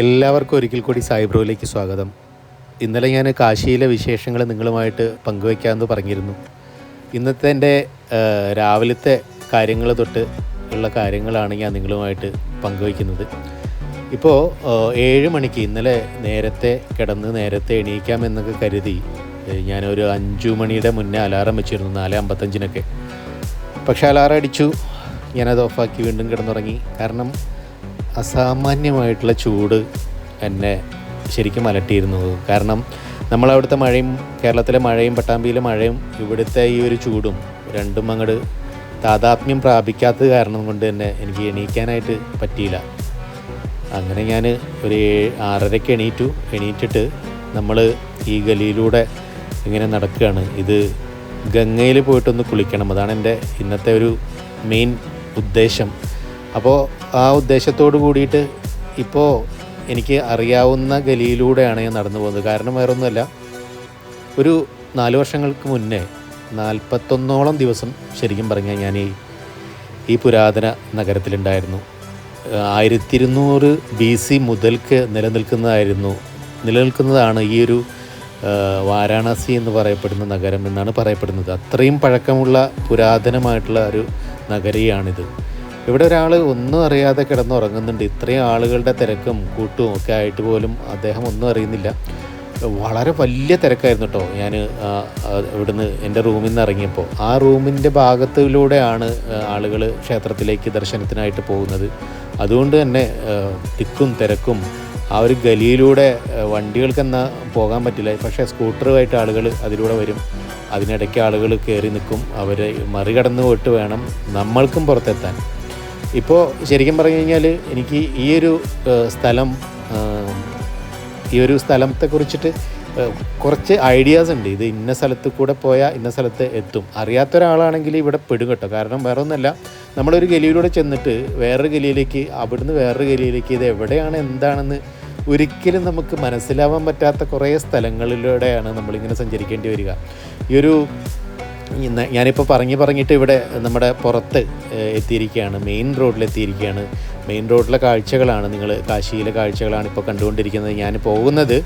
എല്ലാവർക്കും ഒരിക്കൽ കൂടി സായിബ്രോയിലേക്ക് സ്വാഗതം. ഇന്നലെ ഞാൻ കാശിയിലെ വിശേഷങ്ങൾ നിങ്ങളുമായിട്ട് പങ്കുവയ്ക്കാമെന്ന് പറഞ്ഞിരുന്നു. ഇന്നത്തെ എന്റെ രാവിലത്തെ കാര്യങ്ങൾ തൊട്ട് ഉള്ള കാര്യങ്ങളാണ് ഞാൻ നിങ്ങളുമായിട്ട് പങ്കുവയ്ക്കുന്നത്. ഇപ്പോൾ ഏഴ് മണിക്ക് ഇന്നലെ നേരത്തെ കിടന്ന് നേരത്തെ എണീക്കാമെന്നൊക്കെ കരുതി ഞാനൊരു അഞ്ചു മണിയുടെ മുന്നേ അലാറം വെച്ചിരുന്നു നാല് അമ്പത്തഞ്ചിനൊക്കെ. പക്ഷേ അലാറം അടിച്ചു ഞാനത് ഓഫാക്കി വീണ്ടും കിടന്നുറങ്ങി. കാരണം അസാമാന്യമായിട്ടുള്ള ചൂട് എന്നെ ശരിക്കും അലട്ടിയിരുന്നത്. കാരണം നമ്മളവിടുത്തെ മഴയും കേരളത്തിലെ മഴയും പട്ടാമ്പിയിലെ മഴയും ഇവിടുത്തെ ഈ ഒരു ചൂടും രണ്ടും അങ്ങോട്ട് താതാത്മ്യം പ്രാപിക്കാത്തത് കാരണം കൊണ്ട് തന്നെ എനിക്ക് എണീക്കാനായിട്ട് പറ്റിയില്ല. അങ്ങനെ ഞാൻ ഒരു ആറരയ്ക്ക് എണീറ്റു. എണീറ്റിട്ട് നമ്മൾ ഈ ഗലിയിലൂടെ ഇങ്ങനെ നടക്കുകയാണ്. ഇത് ഗംഗയിൽ പോയിട്ടൊന്ന് കുളിക്കണം. അതാണ് എന്റെ ഇന്നത്തെ ഒരു മെയിൻ ഉദ്ദേശം. അപ്പോൾ ആ ഉദ്ദേശത്തോട് കൂടിയിട്ട് ഇപ്പോൾ എനിക്ക് അറിയാവുന്ന ഗലിയിലൂടെയാണ് ഞാൻ നടന്നു പോകുന്നത്. കാരണം വേറൊന്നുമല്ല ഒരു നാല് വർഷങ്ങൾക്ക് മുന്നേ നാൽപ്പത്തൊന്നോളം ദിവസം ശരിക്കും പറഞ്ഞാൽ ഞാൻ ഈ ഈ പുരാതന നഗരത്തിലുണ്ടായിരുന്നു. ആയിരത്തി ഇരുന്നൂറ് ബി സി മുതൽക്ക് നിലനിൽക്കുന്നതായിരുന്നു നിലനിൽക്കുന്നതാണ് ഈ ഒരു വാരാണസി എന്ന് പറയപ്പെടുന്ന നഗരം എന്നാണ് പറയപ്പെടുന്നത്. അത്രയും പഴക്കമുള്ള പുരാതനമായിട്ടുള്ള ഒരു നഗരിയാണിത്. ഇവിടെ ഒരാൾ ഒന്നും അറിയാതെ കിടന്നുറങ്ങുന്നുണ്ട്. ഇത്രയും ആളുകളുടെ തിരക്കും കൂട്ടും ഒക്കെ ആയിട്ട് പോലും അദ്ദേഹം ഒന്നും അറിയുന്നില്ല. വളരെ വലിയ തിരക്കായിരുന്നു കേട്ടോ ഞാൻ ഇവിടുന്ന് എന്റെ റൂമിൽ നിന്ന് ഇറങ്ങിയപ്പോൾ. ആ റൂമിന്റെ ഭാഗത്തിലൂടെയാണ് ആളുകൾ ക്ഷേത്രത്തിലേക്ക് ദർശനത്തിനായിട്ട് പോകുന്നത്. അതുകൊണ്ട് തന്നെ തിക്കും തിരക്കും ആ ഒരു ഗലിയിലൂടെ വണ്ടികൾക്ക് വണ്ടികൾക്കെന്നാ പോകാൻ പറ്റില്ല. പക്ഷേ സ്കൂട്ടറുമായിട്ട് ആളുകൾ അതിലൂടെ വരും. അതിനിടയ്ക്ക് ആളുകൾ കയറി നിൽക്കും. അവരെ മറികടന്ന് പോയിട്ട് വേണം നമ്മൾക്കും പുറത്തെത്താൻ. ഇപ്പോൾ ശരിക്കും പറഞ്ഞു കഴിഞ്ഞാൽ എനിക്ക് ഈ ഒരു സ്ഥലം ഈ ഒരു സ്ഥലത്തെ കുറിച്ചിട്ട് കുറച്ച് ഐഡിയാസ് ഉണ്ട്. ഇത് ഇന്ന സ്ഥലത്ത് കൂടെ പോയാൽ ഇന്ന സ്ഥലത്ത് എത്തും. അറിയാത്ത ഒരാളാണെങ്കിൽ ഇവിടെ പെടും കേട്ടോ. കാരണം വേറെ ഒന്നല്ല നമ്മളൊരു ഗലിയിലൂടെ ചെന്നിട്ട് വേറൊരു ഗലിയിലേക്ക് അവിടുന്ന് വേറൊരു ഗലിയിലേക്ക് ഇത് എവിടെയാണ് എന്താണെന്ന് ഒരിക്കലും നമുക്ക് മനസ്സിലാവാൻ പറ്റാത്ത കുറേ സ്ഥലങ്ങളിലൂടെയാണ് നമ്മളിങ്ങനെ സഞ്ചരിക്കേണ്ടി വരിക. ഈ ഒരു ഞാനിപ്പോൾ പറഞ്ഞ് പറഞ്ഞിട്ട് ഇവിടെ നമ്മുടെ പുറത്ത് എത്തിയിരിക്കുകയാണ്. മെയിൻ റോഡിൽ എത്തിയിരിക്കുകയാണ്. മെയിൻ റോഡിലെ കാഴ്ചകളാണ് നിങ്ങൾ കാശിയിലെ കാഴ്ചകളാണ് ഇപ്പോൾ കണ്ടുകൊണ്ടിരിക്കുന്നത്. ഞാൻ പോകുന്നത്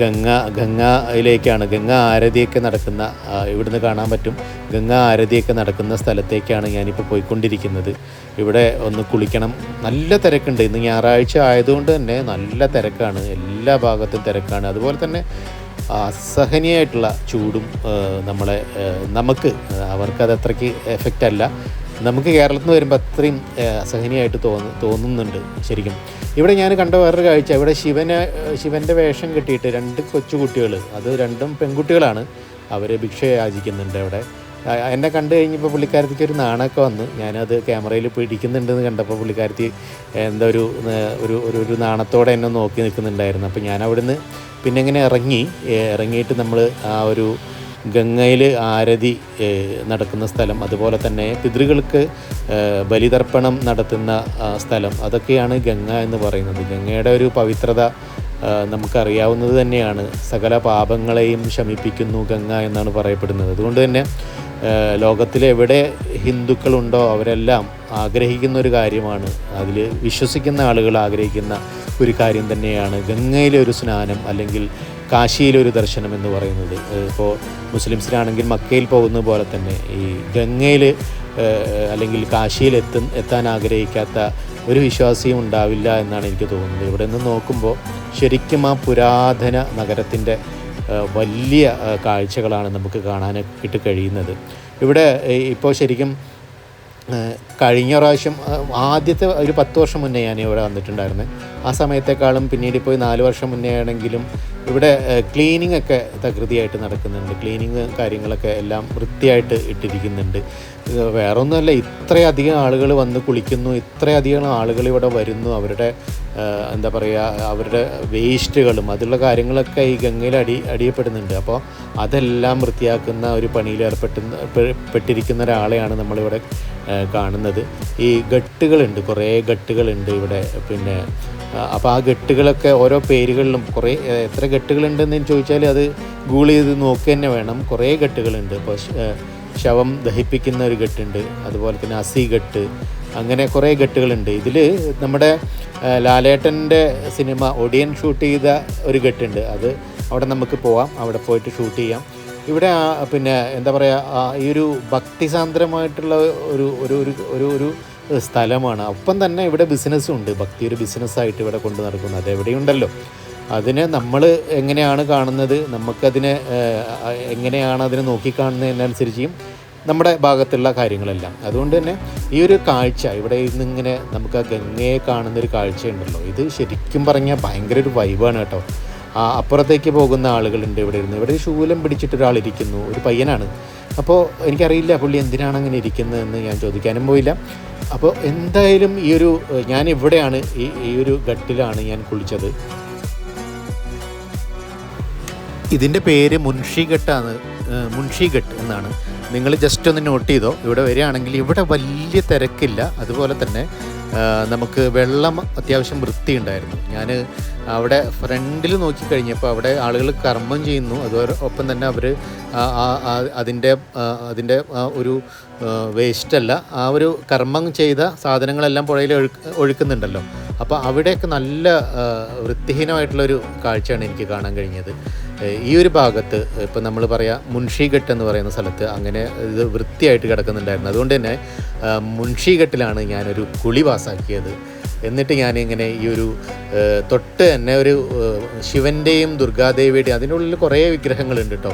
ഗംഗ ഗംഗയിലേക്കാണ്. ഗംഗ ആരതിയൊക്കെ നടക്കുന്ന ഇവിടുന്ന് കാണാൻ പറ്റും. ഗംഗ ആരതിയൊക്കെ നടക്കുന്ന സ്ഥലത്തേക്കാണ് ഞാനിപ്പോൾ പോയിക്കൊണ്ടിരിക്കുന്നത്. ഇവിടെ ഒന്ന് കുളിക്കണം. നല്ല തിരക്കുണ്ട്. ഇന്ന് ഞായറാഴ്ച ആയതുകൊണ്ട് തന്നെ നല്ല തിരക്കാണ്. എല്ലാ ഭാഗത്തും തിരക്കാണ്. അതുപോലെ തന്നെ അസഹനീയമായിട്ടുള്ള ചൂടും നമ്മളെ നമുക്ക് അവർക്കത് അത്രയ്ക്ക് എഫക്റ്റ് അല്ല. നമുക്ക് കേരളത്തിൽ നിന്ന് വരുമ്പോൾ അത്രയും അസഹനീയമായിട്ട് തോന്നു തോന്നുന്നുണ്ട് ശരിക്കും. ഇവിടെ ഞാൻ കണ്ട വേറൊരു കാഴ്ച ഇവിടെ ശിവനെ ശിവന്റെ വേഷം കെട്ടിയിട്ട് രണ്ട് കൊച്ചു കുട്ടികൾ അത് രണ്ടും പെൺകുട്ടികളാണ് അവർ ഭിക്ഷ യാചിക്കുന്നുണ്ട് അവിടെ. എന്നെ കണ്ടു കഴിഞ്ഞപ്പോൾ പുള്ളിക്കാരത്തിക്ക് ഒരു നാണമൊക്കെ വന്ന്. ഞാനത് ക്യാമറയിൽ പിടിക്കുന്നുണ്ടെന്ന് കണ്ടപ്പോൾ പുള്ളിക്കാരത്തി എന്താ ഒരു ഒരു ഒരു നാണത്തോടെ എന്നെ നോക്കി നിൽക്കുന്നുണ്ടായിരുന്നു. അപ്പോൾ ഞാൻ അവിടുന്ന് പിന്നെ ഇങ്ങനെ ഇറങ്ങി. ഇറങ്ങിയിട്ട് നമ്മൾ ആ ഒരു ഗംഗയിൽ ആരതി നടക്കുന്ന സ്ഥലം അതുപോലെ തന്നെ പിതൃകൾക്ക് ബലിതർപ്പണം നടത്തുന്ന സ്ഥലം അതൊക്കെയാണ് ഗംഗ എന്ന് പറയുന്നത്. ഗംഗയുടെ ഒരു പവിത്രത നമുക്കറിയാവുന്നത് തന്നെയാണ്. സകല പാപങ്ങളെയും ശമിപ്പിക്കുന്നു ഗംഗ എന്നാണ് പറയപ്പെടുന്നത്. അതുകൊണ്ട് തന്നെ ആ, ലോകത്തിലെ എവിടെ ഹിന്ദുക്കളുണ്ടോ അവരെല്ലാം ആഗ്രഹിക്കുന്ന ഒരു കാര്യമാണ്. അതിൽ വിശ്വസിക്കുന്ന ആളുകൾ ആഗ്രഹിക്കുന്ന ഒരു കാര്യം തന്നെയാണ്. ഗംഗയിലെ ഒരു സ്നാനം അല്ലെങ്കിൽ കാശിയിലെ ഒരു ദർശനം എന്ന് പറയുന്നത്. ഇപ്പോൾ മുസ്ലിംസിനാണെങ്കിൽ മക്കയിൽ പോകുന്ന പോലെ തന്നെ ഈ ഗംഗയിൽ അല്ലെങ്കിൽ കാശിയിൽ എത്തു എത്താൻ ആഗ്രഹിക്കാത്ത ഒരു വിശ്വാസിയും ഉണ്ടാവില്ല എന്നാണ് എനിക്ക് തോന്നുന്നത്. ഇവിടെ നിന്ന് നോക്കുമ്പോൾ ശരിക്കും ആ പുരാതന നഗരത്തിന്റെ വലിയ കാഴ്ചകളാണ് നമുക്ക് കാണാനായിട്ട് കഴിയുന്നത്. ഇവിടെ ഇപ്പോൾ ശരിക്കും കഴിഞ്ഞ പ്രാവശ്യം ആദ്യത്തെ ഒരു പത്ത് വർഷം മുന്നേ ഞാൻ ഇവിടെ വന്നിട്ടുണ്ടായിരുന്നു. ആ സമയത്തെക്കാളും പിന്നീട് ഇപ്പോൾ നാല് വർഷം മുന്നേ ആണെങ്കിലും ഇവിടെ ക്ലീനിങ് ഒക്കെ തകൃതിയായിട്ട് നടക്കുന്നുണ്ട്. ക്ലീനിങ് കാര്യങ്ങളൊക്കെ എല്ലാം വൃത്തിയായിട്ട് ഇട്ടിരിക്കുന്നുണ്ട്. വേറൊന്നുമല്ല ഇത്രയധികം ആളുകൾ വന്ന് കുളിക്കുന്നു ഇത്രയധികം ആളുകൾ ഇവിടെ വരുന്നു. അവരുടെ എന്താ പറയുക അവരുടെ വേസ്റ്റുകളും അതിലുള്ള കാര്യങ്ങളൊക്കെ ഈ ഗംഗയിൽ അടി അടിയപ്പെടുന്നുണ്ട്. അപ്പോൾ അതെല്ലാം വൃത്തിയാക്കുന്ന ഒരു പണിയിൽ ഏർപ്പെട്ടുന്ന പെട്ടിരിക്കുന്ന ഒരാളെയാണ് നമ്മളിവിടെ കാണുന്നത്. ഈ ഗട്ടുകളുണ്ട് കുറേ ഗട്ടുകളുണ്ട് ഇവിടെ പിന്നെ അപ്പോൾ ആ ഗട്ടുകളൊക്കെ ഓരോ പേരുകളിലും കുറേ എത്ര ഗട്ടുകളുണ്ടെന്ന് ചോദിച്ചാൽ അത് ഗൂഗിൾ ചെയ്ത് നോക്കുക തന്നെ വേണം. കുറേ ഗട്ടുകളുണ്ട്. ഇപ്പോൾ ശവം ദഹിപ്പിക്കുന്ന ഒരു ഗട്ടുണ്ട് അതുപോലെ തന്നെ അസി ഗട്ട് അങ്ങനെ കുറേ ഘട്ടുകളുണ്ട് ഇതിൽ നമ്മുടെ ലാലേട്ടന്റെ സിനിമ ഒടിയൻ ഷൂട്ട് ചെയ്ത ഒരു ഘട്ടുണ്ട് അത് അവിടെ നമുക്ക് പോവാം. അവിടെ പോയിട്ട് ഷൂട്ട് ചെയ്യാം. ഇവിടെ പിന്നെ എന്താ പറയുക ഈ ഒരു ഭക്തിസാന്ദ്രമായിട്ടുള്ള ഒരു ഒരു ഒരു ഒരു സ്ഥലമാണ്. ഒപ്പം തന്നെ ഇവിടെ ബിസിനസ്സും ഉണ്ട്. ഭക്തി ഒരു ബിസിനസ്സായിട്ട് ഇവിടെ കൊണ്ടു നടക്കുന്നത് അത് എവിടെയുണ്ടല്ലോ. അതിനെ നമ്മൾ എങ്ങനെയാണ് കാണുന്നത്? നമുക്കതിനെ എങ്ങനെയാണ് അതിനെ നോക്കിക്കാണുന്നതിനനുസരിച്ചും നമ്മുടെ ഭാഗത്തുള്ള കാര്യങ്ങളെല്ലാം. അതുകൊണ്ട് തന്നെ ഈ ഒരു കാഴ്ച ഇവിടെ ഇന്നിങ്ങനെ നമുക്ക് ആ ഗംഗയെ കാണുന്നൊരു കാഴ്ചയുണ്ടല്ലോ ഇത് ശരിക്കും പറഞ്ഞാൽ ഭയങ്കര ഒരു വൈബാണ് കേട്ടോ. ആ അപ്പുറത്തേക്ക് പോകുന്ന ആളുകളുണ്ട് ഇവിടെ ഇരുന്ന്. ഇവിടെ ശൂലം പിടിച്ചിട്ട് ഒരാൾ ഇരിക്കുന്നു ഒരു പയ്യനാണ്. അപ്പോൾ എനിക്കറിയില്ല പുള്ളി എന്തിനാണ് അങ്ങനെ ഇരിക്കുന്നതെന്ന് ഞാൻ ചോദിക്കാനും പോയില്ല. അപ്പോൾ എന്തായാലും ഈ ഒരു ഞാൻ ഇവിടെയാണ് ഈ ഈ ഒരു ഘട്ടിലാണ് ഞാൻ കുളിച്ചത്. ഇതിന്റെ പേര് മുൻഷിഘട്ടാണ് ഏഹ് മുൻഷിഘട്ട് എന്നാണ്. നിങ്ങൾ ജസ്റ്റ് ഒന്ന് നോട്ട് ചെയ്തോ. ഇവിടെ വരികയാണെങ്കിൽ ഇവിടെ വലിയ തിരക്കില്ല. അതുപോലെ തന്നെ നമുക്ക് വെള്ളം അത്യാവശ്യം വൃത്തി ഉണ്ടായിരുന്നു ഞാൻ അവിടെ ഫ്രണ്ടിൽ നോക്കിക്കഴിഞ്ഞപ്പോൾ അവിടെ ആളുകൾ കർമ്മം ചെയ്യുന്നു. അതോടൊപ്പം തന്നെ അവർ അതിന്റെ അതിന്റെ ഒരു വേസ്റ്റല്ല ആ ഒരു കർമ്മം ചെയ്ത സാധനങ്ങളെല്ലാം പുഴയിൽ ഒഴുക്ക് ഒഴുക്കുന്നുണ്ടല്ലോ. അപ്പോൾ അവിടെയൊക്കെ നല്ല വൃത്തിഹീനമായിട്ടുള്ളൊരു കാഴ്ചയാണ് എനിക്ക് കാണാൻ കഴിഞ്ഞത്. ഈ ഒരു ഭാഗത്ത് ഇപ്പം നമ്മൾ പറയാം മുൻഷിഘട്ട് എന്ന് പറയുന്ന സ്ഥലത്ത് അങ്ങനെ ഇത് വൃത്തിയായിട്ട് കിടക്കുന്നുണ്ടായിരുന്നു. അതുകൊണ്ട് തന്നെ മുൻഷിഘട്ടിലാണ് ഞാനൊരു കുളി പാസ്സാക്കിയത് എന്നിട്ട് ഞാനിങ്ങനെ ഈ ഒരു തൊട്ട് തന്നെ ഒരു ശിവന്റെയും ദുർഗാദേവിയുടെയും അതിന്റെ ഉള്ളിൽ കുറേ വിഗ്രഹങ്ങളുണ്ട് കേട്ടോ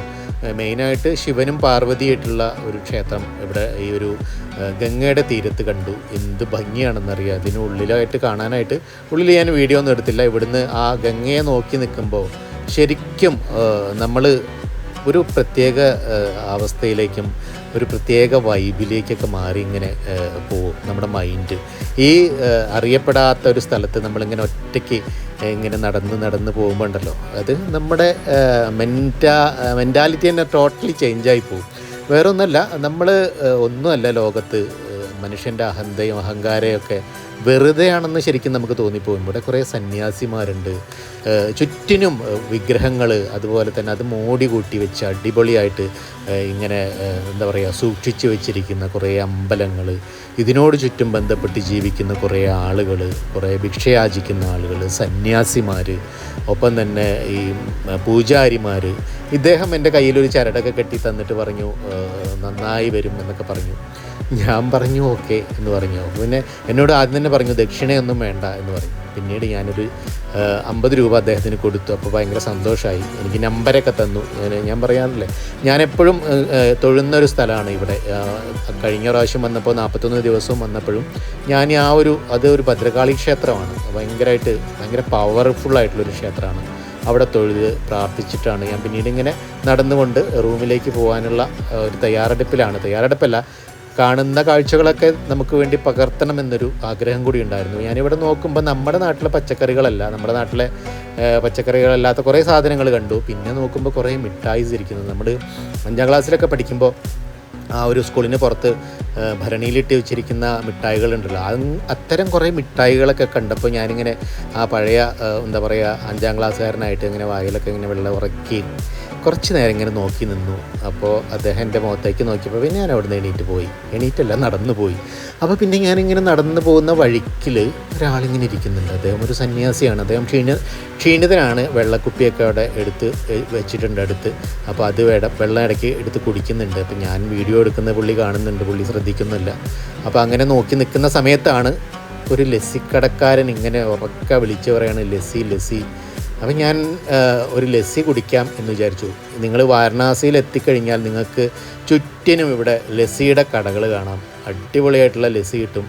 മെയിനായിട്ട് ശിവനും പാർവതിയായിട്ടുള്ള ഒരു ക്ഷേത്രം ഇവിടെ ഈ ഒരു ഗംഗയുടെ തീരത്ത് കണ്ടു. എന്ത് ഭംഗിയാണെന്നറിയാം. അതിനുള്ളിലായിട്ട് കാണാനായിട്ട് ഉള്ളിൽ ഞാൻ വീഡിയോ ഒന്നും എടുത്തില്ല. ഇവിടുന്ന് ആ ഗംഗയെ നോക്കി നിൽക്കുമ്പോൾ ശരിക്കും നമ്മൾ ഒരു പ്രത്യേക അവസ്ഥയിലേക്കും ഒരു പ്രത്യേക വൈബിലേക്കൊക്കെ മാറി ഇങ്ങനെ പോകും നമ്മുടെ മൈൻഡ്. ഈ അറിയപ്പെടാത്ത ഒരു സ്ഥലത്ത് നമ്മളിങ്ങനെ ഒറ്റയ്ക്ക് ഇങ്ങനെ നടന്ന് നടന്ന് പോകുമ്പോൾ ഉണ്ടല്ലോ അത് നമ്മുടെ മെന്റാ മെന്റാലിറ്റി തന്നെ ടോട്ടലി ചേഞ്ചായി പോകും. വേറെ ഒന്നല്ല നമ്മൾ ഒന്നുമല്ല ലോകത്ത് മനുഷ്യന്റെ അഹന്തയും അഹങ്കാരയൊക്കെ വെറുതെയാണെന്ന് ശരിക്കും നമുക്ക് തോന്നിപ്പോകും. ഇവിടെ കുറേ സന്യാസിമാരുണ്ട് ചുറ്റിനും വിഗ്രഹങ്ങൾ അതുപോലെ തന്നെ അത് മോടി കൂട്ടി വെച്ച് അടിപൊളിയായിട്ട് ഇങ്ങനെ എന്താ പറയുക സൂക്ഷിച്ചു വെച്ചിരിക്കുന്ന കുറേ അമ്പലങ്ങൾ ഇതിനോട് ചുറ്റും ബന്ധപ്പെട്ട് ജീവിക്കുന്ന കുറേ ആളുകൾ കുറേ ഭിക്ഷയാചിക്കുന്ന ആളുകൾ സന്യാസിമാർ ഒപ്പം തന്നെ ഈ പൂജാരിമാർ ഇദ്ദേഹം എന്റെ കയ്യിലൊരു ചരടൊക്കെ കെട്ടി തന്നിട്ട് പറഞ്ഞു നന്നായി വരും എന്നൊക്കെ പറഞ്ഞു. ഞാൻ പറഞ്ഞു ഓക്കെ എന്ന് പറഞ്ഞു. പിന്നെ എന്നോട് ആദ്യം തന്നെ പറഞ്ഞു ദക്ഷിണയൊന്നും വേണ്ട എന്ന് പറഞ്ഞു. പിന്നീട് ഞാനൊരു അമ്പത് രൂപ അദ്ദേഹത്തിന് കൊടുത്തു. അപ്പോൾ ഭയങ്കര സന്തോഷമായി എനിക്ക് നമ്പരൊക്കെ തന്നു. ഞാൻ ഞാൻ പറയാറില്ലേ ഏഹ്, ഒരു സ്ഥലമാണ് ഇവിടെ. കഴിഞ്ഞ പ്രാവശ്യം വന്നപ്പോൾ നാൽപ്പത്തൊന്ന് ദിവസവും വന്നപ്പോഴും ഞാൻ ആ ഒരു അത് ഒരു ഭദ്രകാളി ക്ഷേത്രമാണ്. ഭയങ്കരമായിട്ട് ഭയങ്കര പവർഫുള്ളായിട്ടുള്ളൊരു ക്ഷേത്രമാണ്. അവിടെ തൊഴുത് പ്രാർത്ഥിച്ചിട്ടാണ് ഞാൻ പിന്നീട് ഇങ്ങനെ നടന്നുകൊണ്ട് റൂമിലേക്ക് പോകാനുള്ള ഒരു തയ്യാറെടുപ്പിലാണ്. തയ്യാറെടുപ്പല്ല കാണുന്ന കാഴ്ചകളൊക്കെ നമുക്ക് വേണ്ടി പകർത്തണം എന്നൊരു ആഗ്രഹം കൂടി ഉണ്ടായിരുന്നു. ഞാനിവിടെ നോക്കുമ്പോൾ നമ്മുടെ നാട്ടിലെ പച്ചക്കറികളല്ല നമ്മുടെ നാട്ടിലെ പച്ചക്കറികളല്ലാത്ത കുറേ സാധനങ്ങൾ കണ്ടു. പിന്നെ നോക്കുമ്പോൾ കുറേ മിഠായിസ് ഇരിക്കുന്നത്. നമ്മൾ അഞ്ചാം ക്ലാസ്സിലൊക്കെ പഠിക്കുമ്പോൾ ആ ഒരു സ്കൂളിന് പുറത്ത് ഭരണിയിലിട്ട് വെച്ചിരിക്കുന്ന മിഠായികളുണ്ടല്ലോ അത് അത്തരം കുറേ മിഠായികളൊക്കെ കണ്ടപ്പോൾ ഞാനിങ്ങനെ ആ പഴയ എന്താ പറയുക അഞ്ചാം ക്ലാസ്സുകാരനായിട്ട് ഇങ്ങനെ വായിലൊക്കെ ഇങ്ങനെ വെള്ളം ഉറക്കി കുറച്ച് നേരം ഇങ്ങനെ നോക്കി നിന്നു. അപ്പോൾ അദ്ദേഹം എന്റെ മുഖത്തേക്ക് നോക്കിയപ്പോൾ പിന്നെ ഞാൻ അവിടെ നിന്ന് എണീറ്റ് പോയി. എണീറ്റല്ല നടന്നു പോയി. അപ്പോൾ പിന്നെ ഞാനിങ്ങനെ നടന്നു പോകുന്ന വഴിക്കിൽ ഒരാളിങ്ങനെ ഇരിക്കുന്നുണ്ട്. അദ്ദേഹം ഒരു സന്യാസിയാണ്. അദ്ദേഹം ക്ഷീണ ക്ഷീണിതനാണ്. വെള്ളക്കുപ്പിയൊക്കെ അവിടെ എടുത്ത് വെച്ചിട്ടുണ്ട് അടുത്ത്. അപ്പോൾ അത് വേട വെള്ളം ഇടയ്ക്ക് എടുത്ത് കുടിക്കുന്നുണ്ട്. അപ്പോൾ ഞാൻ വീഡിയോ എടുക്കുന്ന പുള്ളി കാണുന്നുണ്ട്. പുള്ളി ശ്രദ്ധിക്കുന്നില്ല. അപ്പോൾ അങ്ങനെ നോക്കി നിൽക്കുന്ന സമയത്താണ് ഒരു ലസ്സിക്കടക്കാരൻ ഇങ്ങനെ ഉറക്ക വിളിച്ചു പറയാണ് ലസ്സി ലസ്സി അപ്പം ഞാൻ ഒരു ലസ്സി കുടിക്കാം എന്ന് വിചാരിച്ചു. നിങ്ങൾ വാരണാസിയിൽ എത്തിക്കഴിഞ്ഞാൽ നിങ്ങൾക്ക് ചുറ്റിനും ഇവിടെ ലസ്സിയുടെ കടകൾ കാണാം. അടിപൊളിയായിട്ടുള്ള ലസ്സി കിട്ടും.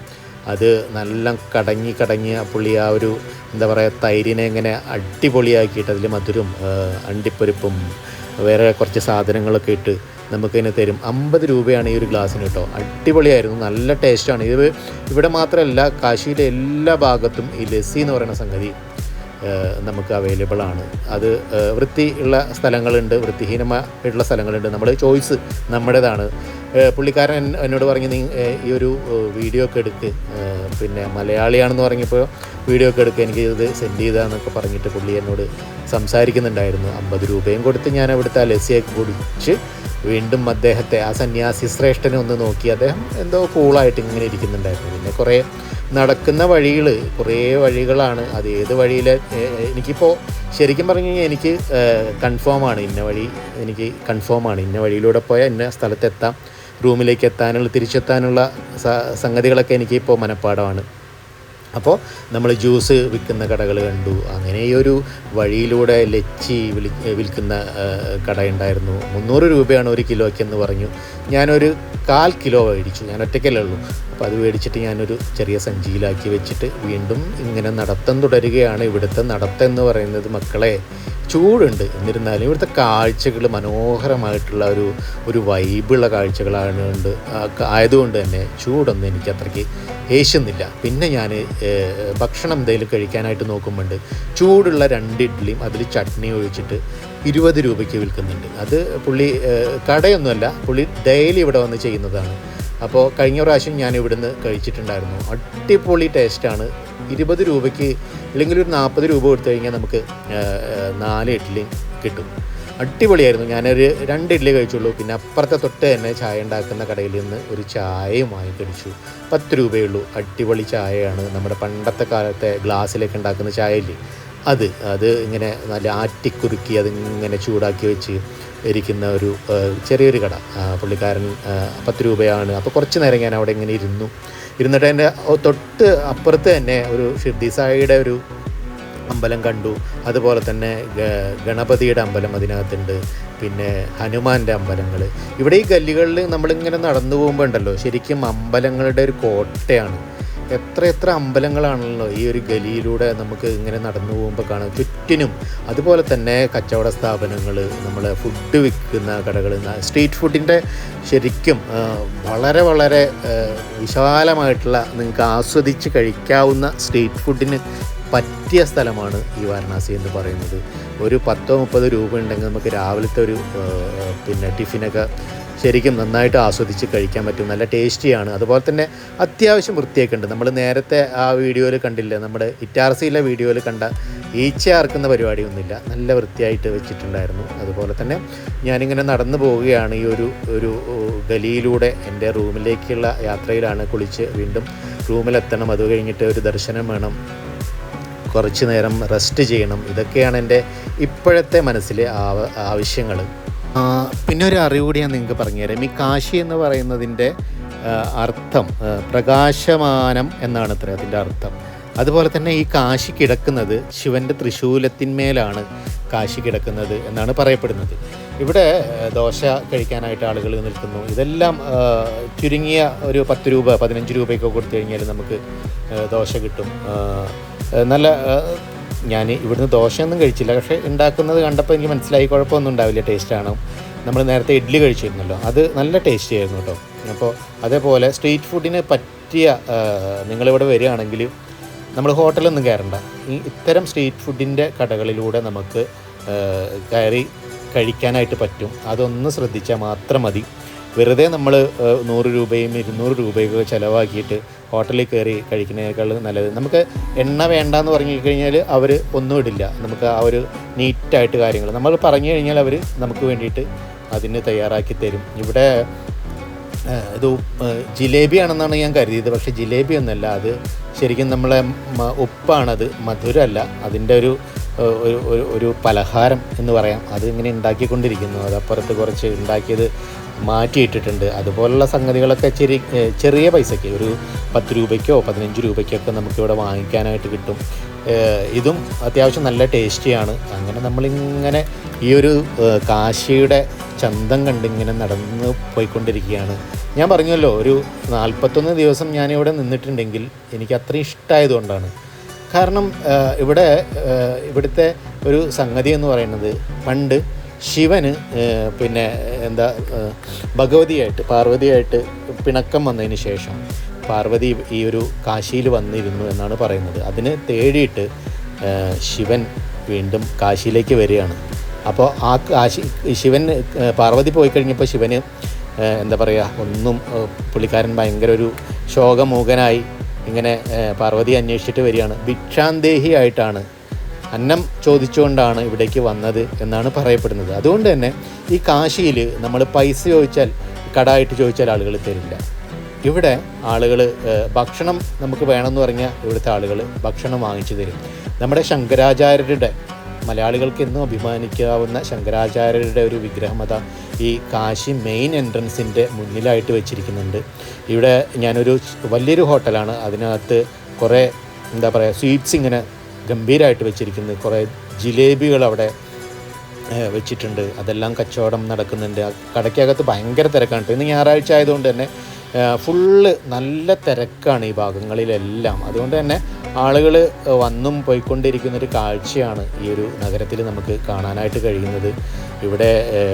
അത് നല്ല കടങ്ങി കടങ്ങി ആ പുള്ളി ആ ഒരു എന്താ പറയുക തൈരിനെ ഇങ്ങനെ അടിപൊളിയാക്കിയിട്ട് അതിൽ മധുരം അണ്ടിപ്പരിപ്പും വേറെ കുറച്ച് സാധനങ്ങളൊക്കെ ഇട്ട് നമുക്കതിന് തരും. അമ്പത് രൂപയാണ് ഈ ഒരു ഗ്ലാസ്സിന് കേട്ടോ. അടിപൊളിയായിരുന്നു. നല്ല ടേസ്റ്റാണ്. ഇത് ഇവിടെ മാത്രമല്ല കാശിയിലെ എല്ലാ ഭാഗത്തും ഈ ലസ്സി എന്ന് പറയുന്ന സംഗതി നമുക്ക് അവൈലബിൾ ആണ്. അത് വൃത്തി ഉള്ള സ്ഥലങ്ങളുണ്ട് വൃത്തിഹീനമായിട്ടുള്ള സ്ഥലങ്ങളുണ്ട്. നമ്മൾ ചോയ്സ് നമ്മുടേതാണ്. പുള്ളിക്കാരൻ എന്നോട് പറഞ്ഞ് നീ ഈ ഒരു വീഡിയോ ഒക്കെ എടുക്ക്. പിന്നെ മലയാളിയാണെന്ന് പറഞ്ഞപ്പോൾ വീഡിയോ ഒക്കെ എടുക്കുക എനിക്ക് ഇത് സെൻഡ് ചെയ്താന്നൊക്കെ പറഞ്ഞിട്ട് പുള്ളി എന്നോട് സംസാരിക്കുന്നുണ്ടായിരുന്നു. അമ്പത് രൂപയും കൊടുത്ത് ഞാൻ അവിടുത്തെ ആ ലസ്സിയൊക്കെ കുടിച്ച് വീണ്ടും അദ്ദേഹത്തെ ആ സന്യാസി ശ്രേഷ്ഠനെ ഒന്ന് നോക്കി. അദ്ദേഹം എന്തോ കൂളായിട്ട് ഇങ്ങനെ ഇരിക്കുന്നുണ്ടായിരുന്നു. പിന്നെ കുറേ നടക്കുന്ന വഴികൾ കുറേ വഴികളാണ്. അത് ഏത് വഴിയിൽ എനിക്കിപ്പോൾ ശരിക്കും പറഞ്ഞു കഴിഞ്ഞാൽ എനിക്ക് കൺഫേമാണ് ഇന്ന വഴി എനിക്ക് കൺഫേമാണ് ഇന്ന വഴിയിലൂടെ പോയാൽ ഇന്ന സ്ഥലത്തെത്താം. റൂമിലേക്ക് എത്താനുള്ള തിരിച്ചെത്താനുള്ള സംഗതികളൊക്കെ എനിക്കിപ്പോൾ മനഃപ്പാടമാണ്. അപ്പോൾ നമ്മൾ ജ്യൂസ് വിൽക്കുന്ന കടകൾ കണ്ടു. അങ്ങനെ ഈ ഒരു വഴിയിലൂടെ ലച്ചി വിളി വിൽക്കുന്ന കട കടയുണ്ടായിരുന്നു. മുന്നൂറ് രൂപയാണ് ഒരു കിലോയ്ക്ക് എന്ന് പറഞ്ഞു. ഞാനൊരു കാൽ കിലോ മേടിച്ചു. ഞാൻ ഒറ്റയ്ക്കല്ലേ ഉള്ളൂ. അപ്പോൾ അത് മേടിച്ചിട്ട് ഞാനൊരു ചെറിയ സഞ്ചിയിലാക്കി വെച്ചിട്ട് വീണ്ടും ഇങ്ങനെ നടത്തം തുടരുകയാണ്. ഇവിടുത്തെ നടത്തം എന്ന് പറയുന്നത് മക്കളെ ചൂടുണ്ട്. എന്നിരുന്നാലും ഇവിടുത്തെ കാഴ്ചകൾ മനോഹരമായിട്ടുള്ള ഒരു ഒരു വൈബുള്ള കാഴ്ചകളാണ് ഉണ്ട്. ആയതുകൊണ്ട് തന്നെ ചൂടൊന്നും എനിക്ക് അത്രയ്ക്ക് ഏശുന്നില്ല പിന്നെ ഞാൻ ഭക്ഷണം എന്തെങ്കിലും കഴിക്കാനായിട്ട് നോക്കുമ്പോണ്ട്. ചൂടുള്ള രണ്ട് ഇഡ്ഡലിയും അതിൽ ചട്നി ഒഴിച്ചിട്ട് ഇരുപത് രൂപയ്ക്ക് വിൽക്കുന്നുണ്ട്. അത് പുള്ളി കടയൊന്നുമല്ല പുള്ളി ഡെയിലി ഇവിടെ വന്ന് ചെയ്യുന്നതാണ്. അപ്പോൾ കഴിഞ്ഞ പ്രാവശ്യം ഞാൻ ഇവിടുന്ന് കഴിച്ചിട്ടുണ്ടായിരുന്നു. അടിപൊളി ടേസ്റ്റാണ്. ഇരുപത് രൂപയ്ക്ക് അല്ലെങ്കിൽ ഒരു നാൽപ്പത് രൂപ കൊടുത്തു കഴിഞ്ഞാൽ നമുക്ക് നാല് ഇഡ്ഡലി കിട്ടും. അടിപൊളിയായിരുന്നു. ഞാനൊരു രണ്ട് ഇഡ്ഡലി കഴിച്ചുള്ളൂ. പിന്നെ അപ്പുറത്തെ തൊട്ട് തന്നെ ചായ ഉണ്ടാക്കുന്ന കടയിൽ നിന്ന് ഒരു ചായയും വാങ്ങി കഴിച്ചു പത്ത് രൂപയുള്ളൂ. അടിപൊളി ചായയാണ്. നമ്മുടെ പണ്ടത്തെ കാലത്തെ ഗ്ലാസ്സിലേക്ക് ഉണ്ടാക്കുന്ന ചായ ഇല്ലേ അത്. അത് ഇങ്ങനെ നല്ല ആറ്റിക്കുറുക്കി അതിങ്ങനെ ചൂടാക്കി വെച്ച് ഇരിക്കുന്ന ഒരു ചെറിയൊരു കട. പുള്ളിക്കാരൻ പത്ത് രൂപയാണ്. അപ്പോൾ കുറച്ച് നേരം ഞാൻ അവിടെ ഇങ്ങനെ ഇരുന്നു. ഇരുന്നിട്ട് എന്റെ തൊട്ട് അപ്പുറത്ത് തന്നെ ഒരു ഷിർദി സായിയുടെ ഒരു അമ്പലം കണ്ടു. അതുപോലെ തന്നെ ഗണപതിയുടെ അമ്പലം അതിനകത്തുണ്ട്. പിന്നെ ഹനുമാന്റെ അമ്പലങ്ങൾ ഇവിടെ ഈ ഗല്ലികളിൽ നമ്മളിങ്ങനെ നടന്നു പോകുമ്പോൾ ഉണ്ടല്ലോ ശരിക്കും അമ്പലങ്ങളുടെ ഒരു കോട്ടയാണ്. എത്ര എത്ര അമ്പലങ്ങളാണല്ലോ ഈ ഒരു ഗലിയിലൂടെ നമുക്ക് ഇങ്ങനെ നടന്നു പോകുമ്പോൾ കാണാം. ചുറ്റിനും അതുപോലെ തന്നെ കച്ചവട സ്ഥാപനങ്ങൾ നമ്മൾ ഫുഡ് വിൽക്കുന്ന കടകൾ സ്ട്രീറ്റ് ഫുഡിന്റെ ശരിക്കും വളരെ വളരെ വിശാലമായിട്ടുള്ള നിങ്ങൾക്ക് ആസ്വദിച്ച് കഴിക്കാവുന്ന സ്ട്രീറ്റ് ഫുഡിന് പറ്റിയ സ്ഥലമാണ് ഈ വാരണാസി എന്ന് പറയുന്നത്. ഒരു പത്തോ മുപ്പതോ രൂപ ഉണ്ടെങ്കിൽ നമുക്ക് രാവിലത്തെ ഒരു പിന്നെ ടിഫിനൊക്കെ ശരിക്കും നന്നായിട്ട് ആസ്വദിച്ച് കഴിക്കാൻ പറ്റും. നല്ല ടേസ്റ്റിയാണ്. അതുപോലെ തന്നെ അത്യാവശ്യം വൃത്തിയൊക്കെ ഉണ്ട്. നമ്മൾ നേരത്തെ ആ വീഡിയോയിൽ കണ്ടില്ല? നമ്മുടെ ഇറ്റാർസിയിലെ വീഡിയോയിൽ കണ്ട ഈച്ച ആർക്കുന്ന പരിപാടിയൊന്നുമില്ല. നല്ല വൃത്തിയായിട്ട് വെച്ചിട്ടുണ്ടായിരുന്നു. അതുപോലെ തന്നെ ഞാനിങ്ങനെ നടന്നു പോവുകയാണ് ഈ ഒരു ഒരു ഗലിയിലൂടെ എന്റെ റൂമിലേക്കുള്ള യാത്രയിലാണ് കുളിച്ച് വീണ്ടും റൂമിലെത്തണം. അത് കഴിഞ്ഞിട്ട് ഒരു ദർശനം വേണം. കുറച്ച് നേരം റെസ്റ്റ് ചെയ്യണം. ഇതൊക്കെയാണ് എന്റെ ഇപ്പോഴത്തെ മനസ്സിലെ ആവ ആവശ്യങ്ങൾ. പിന്നെ ഒരു അറിവ് കൂടി ഞാൻ നിങ്ങൾക്ക് പറഞ്ഞുതരാം ഈ കാശി എന്ന് പറയുന്നതിന്റെ അർത്ഥം പ്രകാശമാനം എന്നാണ് അത്ര അതിന്റെ അർത്ഥം. അതുപോലെ തന്നെ ഈ കാശി കിടക്കുന്നത് ശിവന്റെ തൃശൂലത്തിന്മേലാണ് കാശി കിടക്കുന്നത് എന്നാണ് പറയപ്പെടുന്നത്. ഇവിടെ ദോശ കഴിക്കാനായിട്ട് ആളുകൾ നിൽക്കുന്നു. ഇതെല്ലാം ചുരുങ്ങിയ ഒരു പത്ത് രൂപ പതിനഞ്ച് രൂപയൊക്കെ കൊടുത്തു കഴിഞ്ഞാൽ നമുക്ക് ദോശ കിട്ടും. നല്ല ഞാൻ ഇവിടുന്ന് ദോശയൊന്നും കഴിച്ചില്ല. പക്ഷേ ഉണ്ടാക്കുന്നത് കണ്ടപ്പോൾ എനിക്ക് മനസ്സിലായി കുഴപ്പമൊന്നും ഉണ്ടാവില്ല. ടേസ്റ്റാണ്. നമ്മൾ നേരത്തെ ഇഡ്ഡലി കഴിച്ചിരുന്നല്ലോ. അത് നല്ല ടേസ്റ്റി ആയിരുന്നു കേട്ടോ. അപ്പോൾ അതേപോലെ സ്ട്രീറ്റ് ഫുഡിന് പറ്റിയ നിങ്ങളിവിടെ വരികയാണെങ്കിൽ നമ്മൾ ഹോട്ടലൊന്നും കയറണ്ട. ഈ ഇത്തരം സ്ട്രീറ്റ് ഫുഡിന്റെ കടകളിലൂടെ നമുക്ക് കയറി കഴിക്കാനായിട്ട് പറ്റും. അതൊന്ന് ശ്രദ്ധിച്ചാൽ മാത്രം മതി. വെറുതെ നമ്മൾ നൂറ് രൂപയും ഇരുന്നൂറ് രൂപയൊക്കെ ചിലവാക്കിയിട്ട് ഹോട്ടലിൽ കയറി കഴിക്കുന്നതിനേക്കാൾ നല്ലത്. നമുക്ക് എണ്ണ വേണ്ടെന്ന് പറഞ്ഞു കഴിഞ്ഞാൽ അവർ ഒന്നും ഇടില്ല. നമുക്ക് ആ ഒരു നീറ്റായിട്ട് കാര്യങ്ങൾ നമ്മൾ പറഞ്ഞു കഴിഞ്ഞാൽ അവർ നമുക്ക് വേണ്ടിയിട്ട് അതിന് തയ്യാറാക്കി തരും. ഇവിടെ ഇത് ജിലേബി ആണെന്നാണ് ഞാൻ കരുതിയത്. പക്ഷേ ജിലേബി ഒന്നല്ല. അത് ശരിക്കും നമ്മളെ ഉപ്പാണത്. മധുരമല്ല അതിന്റെ ഒരു ഒരു ഒരു ഒരു പലഹാരം എന്ന് പറയാം. അത് ഇങ്ങനെ ഉണ്ടാക്കിക്കൊണ്ടിരിക്കുന്നു അതപ്പുറത്ത് കുറച്ച് ഉണ്ടാക്കിയത് മാറ്റിയിട്ടിട്ടുണ്ട്. അതുപോലുള്ള സംഗതികളൊക്കെ ചെറിയ ചെറിയ പൈസയ്ക്ക് ഒരു പത്ത് രൂപയ്ക്കോ പതിനഞ്ച് രൂപയ്ക്കൊക്കെ നമുക്കിവിടെ വാങ്ങിക്കാനായിട്ട് കിട്ടും. ഇതും അത്യാവശ്യം നല്ല ടേസ്റ്റിയാണ്. അങ്ങനെ നമ്മളിങ്ങനെ ഈ ഒരു കാശിയുടെ ചന്തം കണ്ടിങ്ങനെ നടന്ന് പോയിക്കൊണ്ടിരിക്കുകയാണ്. ഞാൻ പറഞ്ഞല്ലോ ഒരു നാൽപ്പത്തൊന്ന് ദിവസം ഞാനിവിടെ നിന്നിട്ടുണ്ടെങ്കിൽ എനിക്ക് അത്ര ഇഷ്ടമായതുകൊണ്ടാണ് കാരണം ഇവിടെ ഇവിടുത്തെ ഒരു സംഗതി എന്ന് പറയുന്നത് പണ്ട് ശിവന് പിന്നെ എന്താ ഭഗവതിയായിട്ട് പാർവതിയായിട്ട് പിണക്കം വന്നതിന് ശേഷം പാർവതി ഈ ഒരു കാശിയിൽ വന്നിരുന്നു എന്നാണ് പറയുന്നത്. അതിന് തേടിയിട്ട് ശിവൻ വീണ്ടും കാശിയിലേക്ക് വരികയാണ്. അപ്പോൾ ആ കാശി ശിവൻ പാർവതി പോയി കഴിഞ്ഞപ്പോൾ ശിവന് എന്താ പറയുക ഒന്നും പുള്ളിക്കാരൻ ഭയങ്കര ഒരു ശോകമൂകനായി ഇങ്ങനെ പാർവതി അന്വേഷിച്ചിട്ട് വരികയാണ്. ഭിക്ഷാന്തേഹി ആയിട്ടാണ്. അന്നം ചോദിച്ചുകൊണ്ടാണ് ഇവിടേക്ക് വന്നത് എന്നാണ് പറയപ്പെടുന്നത്. അതുകൊണ്ട് തന്നെ ഈ കാശിയിൽ നമ്മൾ പൈസ ചോദിച്ചാൽ കടായിട്ട് ചോദിച്ചാൽ ആളുകൾ തരില്ല. ഇവിടെ ആളുകൾ ഭക്ഷണം നമുക്ക് വേണമെന്ന് പറഞ്ഞാൽ ഇവിടുത്തെ ആളുകൾ ഭക്ഷണം വാങ്ങിച്ചു തരും. നമ്മുടെ ശങ്കരാചാര്യരുടെ മലയാളികൾക്ക് എന്നും അഭിമാനിക്കാവുന്ന ശങ്കരാചാര്യരുടെ ഒരു വിഗ്രഹമത ഈ കാശി മെയിൻ എൻട്രൻസിന്റെ മുന്നിലായിട്ട് വെച്ചിരിക്കുന്നുണ്ട്. ഇവിടെ ഞാനൊരു വലിയൊരു ഹോട്ടലാണ് അതിനകത്ത് കുറേ എന്താ പറയുക സ്വീറ്റ്സ് ഇങ്ങനെ ഗംഭീരമായിട്ട് വെച്ചിരിക്കുന്നത്. കുറേ ജിലേബികൾ അവിടെ വെച്ചിട്ടുണ്ട്. അതെല്ലാം കച്ചവടം നടക്കുന്നുണ്ട്. കടയ്ക്കകത്ത് ഭയങ്കര തിരക്കാണ്. ഇന്ന് ഞായറാഴ്ച ആയതുകൊണ്ട് തന്നെ ഫുള്ള് നല്ല തിരക്കാണ് ഈ ഭാഗങ്ങളിലെല്ലാം. അതുകൊണ്ട് തന്നെ ആളുകൾ വന്നും പോയിക്കൊണ്ടിരിക്കുന്ന ഒരു കാഴ്ചയാണ് ഈ ഒരു നഗരത്തിൽ നമുക്ക് കാണാനായിട്ട് കഴിയുന്നത്. ഇവിടെ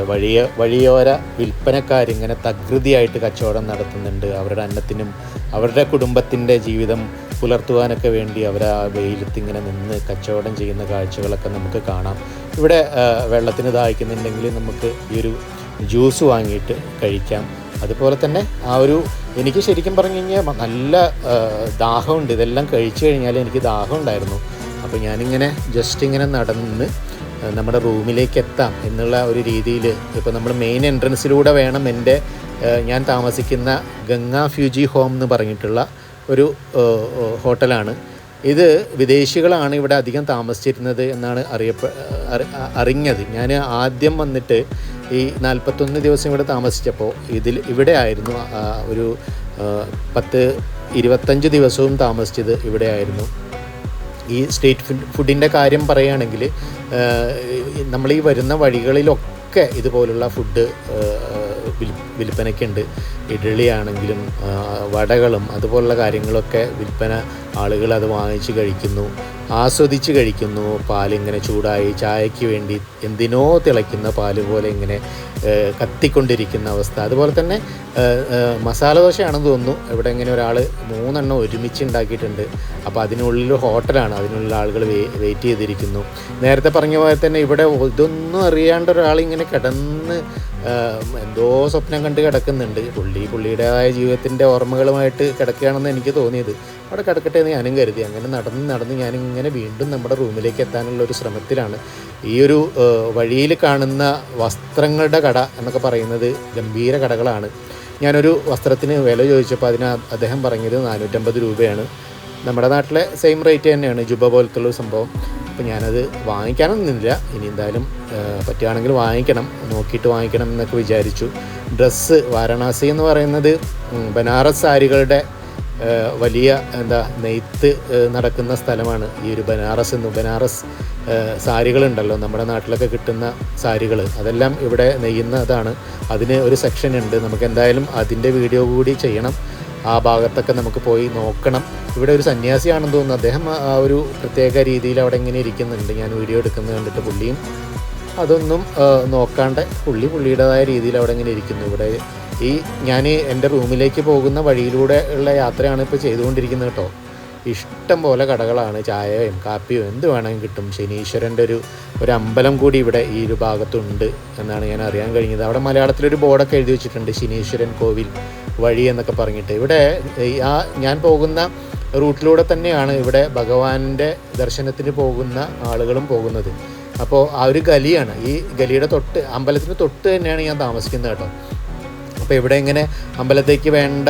വഴിയ വഴിയോര വിൽപ്പനക്കാരിങ്ങനെ തകൃതിയായിട്ട് കച്ചവടം നടത്തുന്നുണ്ട്. അവരുടെ അന്നത്തിനും അവരുടെ കുടുംബത്തിന്റെ ജീവിതം പുലർത്തുവാനൊക്കെ വേണ്ടി അവർ ആ വെയിലത്ത് ഇങ്ങനെ നിന്ന് കച്ചവടം ചെയ്യുന്ന കാഴ്ചകളൊക്കെ നമുക്ക് കാണാം. ഇവിടെ വെള്ളത്തിന് ദാഹിക്കുന്നുണ്ടെങ്കിൽ നമുക്ക് ഈ ഒരു ജ്യൂസ് വാങ്ങിയിട്ട് കഴിക്കാം. അതുപോലെ തന്നെ ആ ഒരു എനിക്ക് ശരിക്കും പറഞ്ഞു കഴിഞ്ഞാൽ നല്ല ദാഹമുണ്ട്. ഇതെല്ലാം കഴിച്ചു കഴിഞ്ഞാൽ എനിക്ക് ദാഹം ഉണ്ടായിരുന്നു അപ്പോൾ ഞാനിങ്ങനെ ജസ്റ്റ് ഇങ്ങനെ നടന്ന് നമ്മുടെ റൂമിലേക്ക് എത്താം എന്നുള്ള ഒരു രീതിയിൽ ഇപ്പോൾ നമ്മൾ മെയിൻ എൻട്രൻസിലൂടെ വേണം എന്റെ ഞാൻ താമസിക്കുന്ന ഗംഗാ ഫ്യൂജി ഹോം എന്ന് പറഞ്ഞിട്ടുള്ള ഒരു ഹോട്ടലാണ്. ഇത് വിദേശികളാണ് ഇവിടെ അധികം താമസിച്ചിരുന്നത് എന്നാണ് അറിയപ്പെ അറി- അറിഞ്ഞത്. ഞാൻ ആദ്യം വന്നിട്ട് ഈ നാൽപ്പത്തൊന്ന് ദിവസം ഇവിടെ താമസിച്ചപ്പോൾ ഇതിൽ ഇവിടെ ആയിരുന്നു ഒരു പത്ത് ഇരുപത്തഞ്ച് ദിവസവും താമസിച്ചത് ഇവിടെയായിരുന്നു ഈ സ്ട്രീറ്റ് ഫുഡ് ഫുഡിന്റെ കാര്യം പറയുകയാണെങ്കിൽ നമ്മൾ ഈ വരുന്ന വഴികളിലൊക്കെ ഇതുപോലുള്ള ഫുഡ് വിൽ വിൽപ്പനയ്ക്കുണ്ട്. ഇഡ്ഡലിയാണെങ്കിലും വടകളും അതുപോലുള്ള കാര്യങ്ങളൊക്കെ വിൽപ്പന ആളുകൾ അത് വാങ്ങിച്ച് കഴിക്കുന്നു. ആസ്വദിച്ച് കഴിക്കുന്നു. പാലിങ്ങനെ ചൂടായി ചായയ്ക്ക് വേണ്ടി എന്തിനോ തിളയ്ക്കുന്ന പാൽ പോലെ ഇങ്ങനെ കത്തിക്കൊണ്ടിരിക്കുന്ന അവസ്ഥ. അതുപോലെ തന്നെ മസാല ദോശയാണെന്ന് തോന്നുന്നു. ഇവിടെ ഇങ്ങനെ ഒരാൾ മൂന്നെണ്ണം ഒരുമിച്ച് ഉണ്ടാക്കിയിട്ടുണ്ട്. അപ്പോൾ അതിനുള്ളിൽ ഹോട്ടലാണ്. അതിനുള്ള ആളുകൾ വെയിറ്റ് ചെയ്തിരിക്കുന്നു. നേരത്തെ പറഞ്ഞ പോലെ തന്നെ ഇവിടെ ഇതൊന്നും അറിയാണ്ട് ഒരാൾ ഇങ്ങനെ കിടന്ന് എന്തോ സ്വപ്നം കണ്ട് കിടക്കുന്നുണ്ട്. പുള്ളി പുള്ളിയുടേതായ ജീവിതത്തിന്റെ ഓർമ്മകളുമായിട്ട് കിടക്കുകയാണെന്ന് എനിക്ക് തോന്നിയത്. അവിടെ കിടക്കട്ടെ എന്ന് ഞാനും കരുതി. അങ്ങനെ നടന്ന് നടന്ന് ഞാനിങ്ങനെ വീണ്ടും നമ്മുടെ റൂമിലേക്ക് എത്താനുള്ള ഒരു ശ്രമത്തിലാണ്. ഈ ഒരു വഴിയിൽ കാണുന്ന വസ്ത്രങ്ങളുടെ കട എന്നൊക്കെ പറയുന്നത് ഗംഭീര കടകളാണ്. ഞാനൊരു വസ്ത്രത്തിന് വില ചോദിച്ചപ്പോൾ അതിന് അദ്ദേഹം പറഞ്ഞത് നാനൂറ്റമ്പത് രൂപയാണ്. നമ്മുടെ നാട്ടിലെ സെയിം റേറ്റ് തന്നെയാണ്. ജുബ പോലത്തുള്ള സംഭവം. അപ്പോൾ ഞാനത് വാങ്ങിക്കാനൊന്നും നിന്നില്ല. ഇനി എന്തായാലും പറ്റുകയാണെങ്കിൽ വാങ്ങിക്കണം. നോക്കിയിട്ട് വാങ്ങിക്കണം എന്നൊക്കെ വിചാരിച്ചു. ഡ്രസ്സ് വാരണാസി എന്ന് പറയുന്നത് ബനാറസ് സാരികളുടെ വലിയ എന്താ നെയ്ത്ത് നടക്കുന്ന സ്ഥലമാണ്. ഈ ഒരു ബനാറസ് എന്ന് ബനാറസ് സാരികളുണ്ടല്ലോ. നമ്മുടെ നാട്ടിലൊക്കെ കിട്ടുന്ന സാരികൾ അതെല്ലാം ഇവിടെ നെയ്യുന്നതാണ് അതിന് ഒരു സെക്ഷൻ ഉണ്ട് നമുക്ക് എന്തായാലും അതിന്റെ വീഡിയോ കൂടി ചെയ്യണം. ആ ഭാഗത്തൊക്കെ നമുക്ക് പോയി നോക്കണം. ഇവിടെ ഒരു സന്യാസിയാണെന്ന് തോന്നുന്നു. അദ്ദേഹം ആ- ഒരു പ്രത്യേക രീതിയിൽ അവിടെ ഇങ്ങനെ ഇരിക്കുന്നുണ്ട്. ഞാൻ വീഡിയോ എടുക്കുന്നത് കണ്ടിട്ട് പുള്ളിയും അതൊന്നും നോക്കാണ്ട് പുള്ളി പുള്ളിയുടേതായ രീതിയിൽ അവിടെ ഇങ്ങനെ ഇരിക്കുന്നു. ഇവിടെ ഈ ഞാൻ എന്റെ റൂമിലേക്ക് പോകുന്ന വഴിയിലൂടെ ഉള്ള യാത്രയാണ് ഇപ്പോൾ ചെയ്തുകൊണ്ടിരിക്കുന്നത് കേട്ടോ. ഇഷ്ടം പോലെ കടകളാണ്. ചായയും കാപ്പിയും എന്ത് വേണമെങ്കിലും കിട്ടും. ശനീശ്വരന്റെ ഒരു ഒരു അമ്പലം കൂടി ഇവിടെ ഈ ഒരു ഭാഗത്തുണ്ട് എന്നാണ് ഞാൻ അറിയാൻ കഴിഞ്ഞത്. അവിടെ മലയാളത്തിലൊരു ബോർഡൊക്കെ എഴുതി വെച്ചിട്ടുണ്ട്. ശനീശ്വരൻ കോവിൽ. വഴി എന്നൊക്കെ പറഞ്ഞിട്ട്. ഇവിടെ ആ ഞാൻ പോകുന്ന റൂട്ടിലൂടെ തന്നെയാണ് ഇവിടെ ഭഗവാന്റെ ദർശനത്തിന് പോകുന്ന ആളുകളും പോകുന്നത്. അപ്പോൾ ആ ഒരു ഗലിയാണ്. ഈ ഗലിയുടെ തൊട്ട് അമ്പലത്തിന് തൊട്ട് തന്നെയാണ് ഞാൻ താമസിക്കുന്നത് കേട്ടോ. അപ്പോൾ ഇവിടെ ഇങ്ങനെ അമ്പലത്തേക്ക് വേണ്ട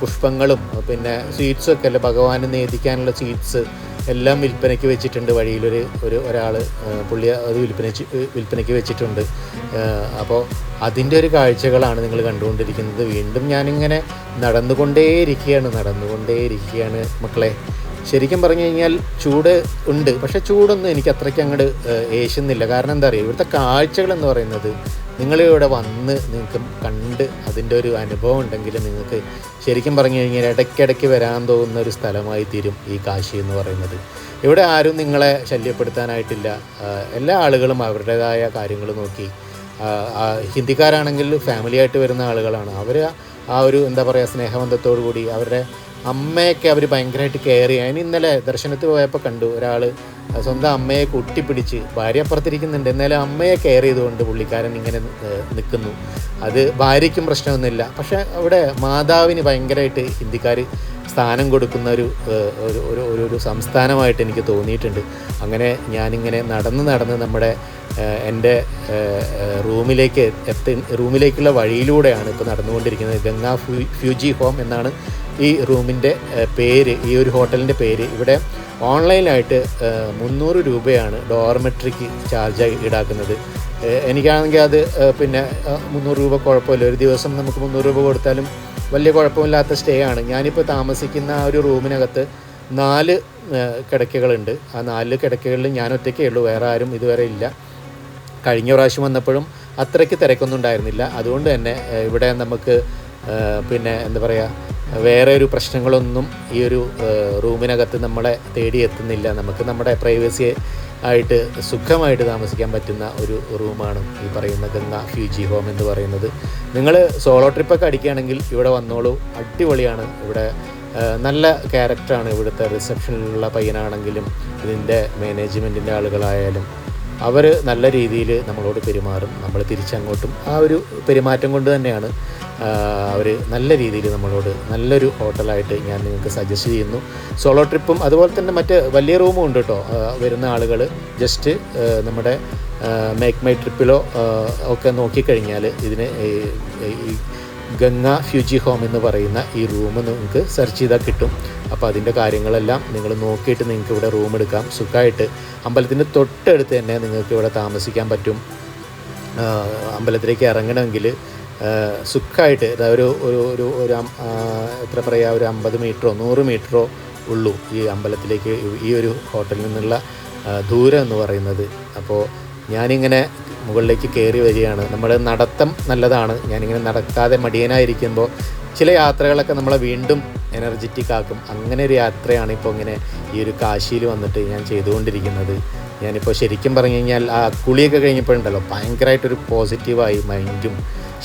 പുഷ്പങ്ങളും പിന്നെ സ്വീറ്റ്സും ഒക്കെ അല്ലേ ഭഗവാന് നേദിക്കാനുള്ള സ്വീറ്റ്സ് എല്ലാം വിൽപ്പനയ്ക്ക് വെച്ചിട്ടുണ്ട്. വഴിയിലൊരു ഒരു ഒരാൾ പുള്ളി അത് വിൽപ്പന വിൽപ്പനയ്ക്ക് വെച്ചിട്ടുണ്ട്. അപ്പോൾ അതിന്റെ ഒരു കാഴ്ചകളാണ് നിങ്ങൾ കണ്ടുകൊണ്ടിരിക്കുന്നത്. വീണ്ടും ഞാനിങ്ങനെ നടന്നുകൊണ്ടേയിരിക്കുകയാണ് നടന്നുകൊണ്ടേയിരിക്കുകയാണ് മക്കളെ. ശരിക്കും പറഞ്ഞു കഴിഞ്ഞാൽ ചൂട് ഉണ്ട്. പക്ഷേ ചൂടൊന്നും എനിക്ക് അത്രയ്ക്ക് അങ്ങോട്ട് ഏശുന്നില്ല. കാരണം എന്താ പറയുക ഇവിടുത്തെ കാഴ്ചകൾ എന്ന് പറയുന്നത് നിങ്ങളിവിടെ വന്ന് നിങ്ങൾക്ക് കണ്ട് അതിന്റെ ഒരു അനുഭവം ഉണ്ടെങ്കിൽ നിങ്ങൾക്ക് ശരിക്കും പറഞ്ഞു കഴിഞ്ഞാൽ ഇടയ്ക്കിടയ്ക്ക് വരാൻ തോന്നുന്ന ഒരു സ്ഥലമായി തീരും ഈ കാശി എന്ന് പറയുന്നത്. ഇവിടെ ആരും നിങ്ങളെ ശല്യപ്പെടുത്താനായിട്ടില്ല. എല്ലാ ആളുകളും അവരുടേതായ കാര്യങ്ങൾ നോക്കി. ഹിന്ദിക്കാരാണെങ്കിൽ ഫാമിലി ആയിട്ട് വരുന്ന ആളുകളാണ്. അവർ ആ ഒരു എന്താ പറയുക സ്നേഹബന്ധത്തോടു കൂടി അവരുടെ അമ്മയൊക്കെ അവർ ഭയങ്കരമായിട്ട് കെയർ ചെയ്യുക ഇന്നലെ ദർശനത്തിൽ പോയപ്പോൾ കണ്ടു ഒരാൾ സ്വന്തം അമ്മയെ കുട്ടിപ്പിടിച്ച് ഭാര്യ അപ്പുറത്തിരിക്കുന്നുണ്ട്. എന്നാലും അമ്മയെ കെയർ ചെയ്തുകൊണ്ട് പുള്ളിക്കാരൻ ഇങ്ങനെ നിൽക്കുന്നു അത് ഭാര്യയ്ക്കും പ്രശ്നമൊന്നുമില്ല. പക്ഷേ അവിടെ മാതാവിന് ഭയങ്കരമായിട്ട് ഹിന്ദിക്കാർ സ്ഥാനം കൊടുക്കുന്ന ഒരു ഒരു ഒരു ഒരു സംസ്ഥാനമായിട്ട് എനിക്ക് തോന്നിയിട്ടുണ്ട്. അങ്ങനെ ഞാനിങ്ങനെ നടന്ന് നടന്ന് നമ്മുടെ എന്റെ റൂമിലേക്ക് എത്തി റൂമിലേക്കുള്ള വഴിയിലൂടെയാണ് ഇപ്പോൾ നടന്നുകൊണ്ടിരിക്കുന്നത്. ഗംഗാ ഫ്യൂ ഫ്യൂജി ഹോം എന്നാണ് ഈ റൂമിന്റെ പേര് ഈ ഒരു ഹോട്ടലിന്റെ പേര് ഇവിടെ ഓൺലൈനായിട്ട് മുന്നൂറ് രൂപയാണ് ഡോർമെട്രിക്ക് ചാർജ് ഈടാക്കുന്നത്. എനിക്കാണെങ്കിൽ അത് പിന്നെ മുന്നൂറ് രൂപ കുഴപ്പമില്ല. ഒരു ദിവസം നമുക്ക് മുന്നൂറ് രൂപ കൊടുത്താലും വലിയ കുഴപ്പമില്ലാത്ത സ്റ്റേ ആണ്. ഞാനിപ്പോൾ താമസിക്കുന്ന ആ ഒരു റൂമിനകത്ത് നാല് കിടക്കകളുണ്ട്. ആ നാല് കിടക്കകളിൽ ഞാൻ ഒറ്റയ്ക്കേ ഉള്ളൂ. വേറെ ആരും ഇതുവരെ ഇല്ല. കഴിഞ്ഞ പ്രാവശ്യം വന്നപ്പോഴും അത്രയ്ക്ക് തിരക്കൊന്നും ഉണ്ടായിരുന്നില്ല. അതുകൊണ്ട് തന്നെ ഇവിടെ നമുക്ക് പിന്നെ എന്താ പറയുക വേറെ ഒരു പ്രശ്നങ്ങളൊന്നും ഈ ഒരു റൂമിനകത്ത് നമ്മളെ തേടി എത്തുന്നില്ല നമുക്ക് നമ്മുടെ പ്രൈവസി ആയിട്ട് സുഖമായിട്ട് താമസിക്കാൻ പറ്റുന്ന ഒരു റൂമാണ് ഈ പറയുന്ന ഗംഗ ഫ്യൂജി ഹോം എന്ന് പറയുന്നത്. നിങ്ങൾ സോളോ ട്രിപ്പൊക്കെ അടിക്കുകയാണെങ്കിൽ ഇവിടെ വന്നോളൂ. അടിപൊളിയാണ്. ഇവിടെ നല്ല ക്യാരക്ടറാണ് ഇവിടുത്തെ റിസപ്ഷനിലുള്ള പയ്യനാണെങ്കിലും ഇതിന്റെ മാനേജ്മെന്റിന്റെ ആളുകളായാലും അവർ നല്ല രീതിയിൽ നമ്മളോട് പെരുമാറും. നമ്മൾ തിരിച്ചങ്ങോട്ടും ആ ഒരു പെരുമാറ്റം കൊണ്ട് തന്നെയാണ് അവർ നല്ല രീതിയിൽ നമ്മളോട് നല്ലൊരു ഹോട്ടലായിട്ട് ഞാൻ നിങ്ങൾക്ക് സജസ്റ്റ് ചെയ്യുന്നു. സോളോ ട്രിപ്പും അതുപോലെ തന്നെ മറ്റ് വലിയ റൂമും ഉണ്ട് കേട്ടോ വരുന്ന ആളുകൾ ജസ്റ്റ് നമ്മുടെ മേക്ക് മൈ ട്രിപ്പിലോ ഒക്കെ നോക്കിക്കഴിഞ്ഞാൽ ഇതിന് ഗംഗ ഫ്യൂജി ഹോം എന്ന് പറയുന്ന ഈ റൂം നിങ്ങൾക്ക് സെർച്ച് ചെയ്താൽ കിട്ടും. അപ്പോൾ അതിന്റെ കാര്യങ്ങളെല്ലാം നിങ്ങൾ നോക്കിയിട്ട് നിങ്ങൾക്ക് ഇവിടെ റൂം എടുക്കാം. സുഖമായിട്ട്. അമ്പലത്തിന്റെ തൊട്ടടുത്ത് തന്നെ നിങ്ങൾക്ക് ഇവിടെ താമസിക്കാൻ പറ്റും. അമ്പലത്തിലേക്ക് ഇറങ്ങണമെങ്കിൽ സുഖമായിട്ട്. ഒരു ഒരു ഒരു ഒരു എത്ര പറയുക ഒരു അമ്പത് മീറ്ററോ നൂറ് മീറ്ററോ ഉള്ളൂ ഈ അമ്പലത്തിലേക്ക് ഈ ഒരു ഹോട്ടലിൽ നിന്നുള്ള ദൂരം എന്ന് പറയുന്നത്. അപ്പോൾ ഞാനിങ്ങനെ മുകളിലേക്ക് കയറി വരികയാണ്. നമ്മുടെ നടത്തം നല്ലതാണ്. ഞാനിങ്ങനെ നടക്കാതെ മടിയനായിരിക്കുമ്പോൾ ചില യാത്രകളൊക്കെ നമ്മളെ വീണ്ടും എനർജറ്റിക് ആക്കും. അങ്ങനെ ഒരു യാത്രയാണ് ഇപ്പോൾ ഇങ്ങനെ ഈ ഒരു കാശിയിൽ വന്നിട്ട് ഞാൻ ചെയ്തുകൊണ്ടിരിക്കുന്നത്. ഞാനിപ്പോൾ ശരിക്കും പറഞ്ഞു കഴിഞ്ഞാൽ ആ കുളിയൊക്കെ കഴിഞ്ഞപ്പോഴുണ്ടല്ലോ ഭയങ്കരമായിട്ടൊരു പോസിറ്റീവായി മൈൻഡും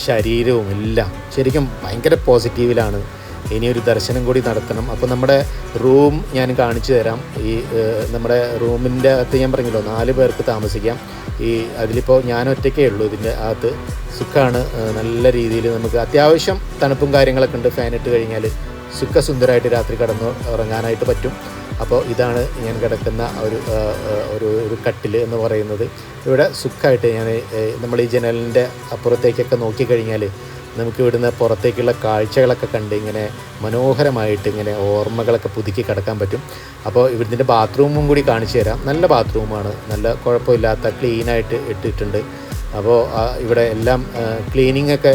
ശരീരവും എല്ലാം ശരിക്കും ഭയങ്കര പോസിറ്റീവിലാണ് ഇനി ഒരു ദർശനം കൂടി നടത്തണം. അപ്പോൾ നമ്മുടെ റൂം ഞാൻ കാണിച്ചു തരാം. ഈ നമ്മുടെ റൂമിന്റെ അകത്ത് ഞാൻ പറഞ്ഞല്ലോ നാല് പേർക്ക് താമസിക്കാം. ഈ അതിലിപ്പോൾ ഞാൻ ഒറ്റയ്ക്കേ ഉള്ളൂ ഇതിന്റെ അകത്ത്. സുഖമാണ് നല്ല രീതിയിൽ നമുക്ക് അത്യാവശ്യം തണുപ്പും കാര്യങ്ങളൊക്കെ ഉണ്ട്. ഫാൻ ഇട്ട് കഴിഞ്ഞാൽ സുഖസുന്ദരമായിട്ട് രാത്രി കടന്ന് ഉറങ്ങാനായിട്ട് പറ്റും. അപ്പോൾ ഇതാണ് ഞാൻ കിടക്കുന്ന ഒരു ഒരു ഒരു കട്ടിൽ എന്ന് പറയുന്നത്. ഇവിടെ സുഖമായിട്ട് ഞാൻ നമ്മൾ ഈ ജനലിന്റെ അപ്പുറത്തേക്കൊക്കെ നോക്കിക്കഴിഞ്ഞാൽ നമുക്ക് ഇവിടുന്ന് പുറത്തേക്കുള്ള കാഴ്ചകളൊക്കെ കണ്ട് ഇങ്ങനെ മനോഹരമായിട്ട് ഇങ്ങനെ ഓർമ്മകളൊക്കെ പുതുക്കി കിടക്കാൻ പറ്റും. അപ്പോൾ ഇവിടുത്തെ ബാത്റൂമും കൂടി കാണിച്ചു തരാം. നല്ല ബാത്റൂമാണ്. നല്ല കുഴപ്പമില്ലാത്ത ക്ലീനായിട്ട് ഇട്ടിട്ടുണ്ട്. അപ്പോൾ ഇവിടെ എല്ലാം ക്ലീനിങ് ഒക്കെ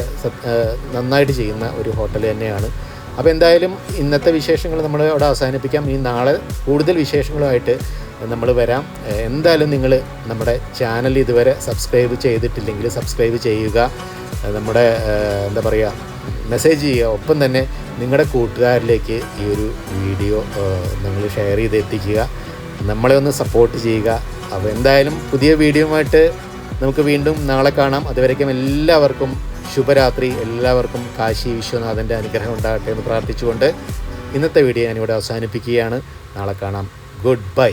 നന്നായിട്ട് ചെയ്യുന്ന ഒരു ഹോട്ടൽ തന്നെയാണ്. അപ്പോൾ എന്തായാലും ഇന്നത്തെ വിശേഷങ്ങൾ നമ്മൾ അവിടെ അവസാനിപ്പിക്കാം. ഇനി നാളെ കൂടുതൽ വിശേഷങ്ങളുമായിട്ട് നമ്മൾ വരാം. എന്തായാലും നിങ്ങൾ നമ്മുടെ ചാനൽ ഇതുവരെ സബ്സ്ക്രൈബ് ചെയ്തിട്ടില്ലെങ്കിൽ സബ്സ്ക്രൈബ് ചെയ്യുക. നമ്മുടെ എന്താ പറയുക മെസ്സേജ് ചെയ്യുക. ഒപ്പം തന്നെ നിങ്ങളുടെ കൂട്ടുകാരിലേക്ക് ഈ ഒരു വീഡിയോ നിങ്ങൾ ഷെയർ ചെയ്ത് എത്തിക്കുക. നമ്മളെ ഒന്ന് സപ്പോർട്ട് ചെയ്യുക. അപ്പോൾ എന്തായാലും പുതിയ വീഡിയോയുമായിട്ട് നമുക്ക് വീണ്ടും നാളെ കാണാം. അതുവരേക്കും എല്ലാവർക്കും ശുഭരാത്രി. എല്ലാവർക്കും കാശി വിശ്വനാഥന്റെ അനുഗ്രഹം ഉണ്ടാകട്ടെ എന്ന് പ്രാർത്ഥിച്ചുകൊണ്ട് ഇന്നത്തെ വീഡിയോ ഞാനിവിടെ അവസാനിപ്പിക്കുകയാണ്. നാളെ കാണാം. Good bye